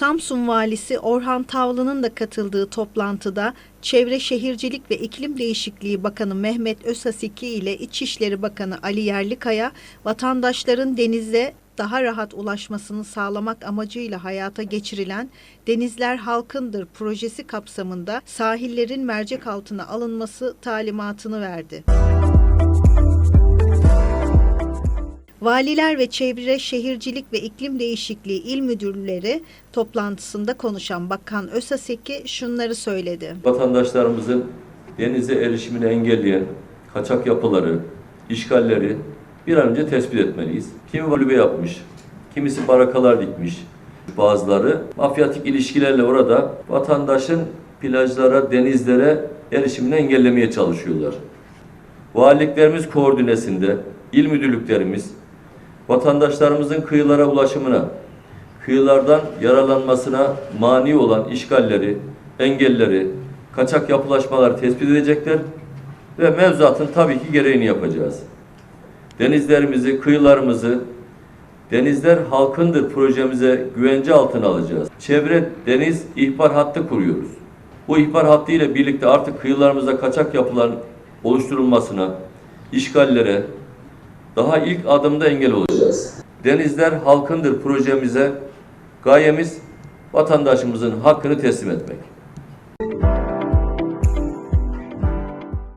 Samsun Valisi Orhan Tavlı'nın da katıldığı toplantıda Çevre Şehircilik ve İklim Değişikliği Bakanı Mehmet Özhasiki ile İçişleri Bakanı Ali Yerlikaya vatandaşların denize daha rahat ulaşmasını sağlamak amacıyla hayata geçirilen Denizler Halkındır projesi kapsamında sahillerin mercek altına alınması talimatını verdi. Valiler ve Çevre Şehircilik ve İklim Değişikliği İl Müdürleri toplantısında konuşan Bakan Özaseki şunları söyledi. vatandaşlarımızın denize erişimini engelleyen kaçak yapıları, işgalleri bir an önce tespit etmeliyiz. Kimi kulübe yapmış, kimisi barakalar dikmiş, bazıları mafyatik ilişkilerle orada vatandaşın plajlara, denizlere erişimini engellemeye çalışıyorlar. Valiliklerimiz koordinesinde, il müdürlüklerimiz, vatandaşlarımızın kıyılara ulaşımına, kıyılardan yaralanmasına mani olan işgalleri, engelleri, kaçak yapılaşmaları tespit edecekler ve mevzuatın tabii ki gereğini yapacağız. Denizlerimizi, kıyılarımızı Denizler Halkındır projemize güvence altına alacağız. Çevre deniz ihbar hattı kuruyoruz. Bu ihbar hattı ile birlikte artık kıyılarımızda kaçak yapılan oluşturulmasına, işgallere daha ilk adımda engel olacağız. Denizler Halkındır projemize gayemiz vatandaşımızın hakkını teslim etmek.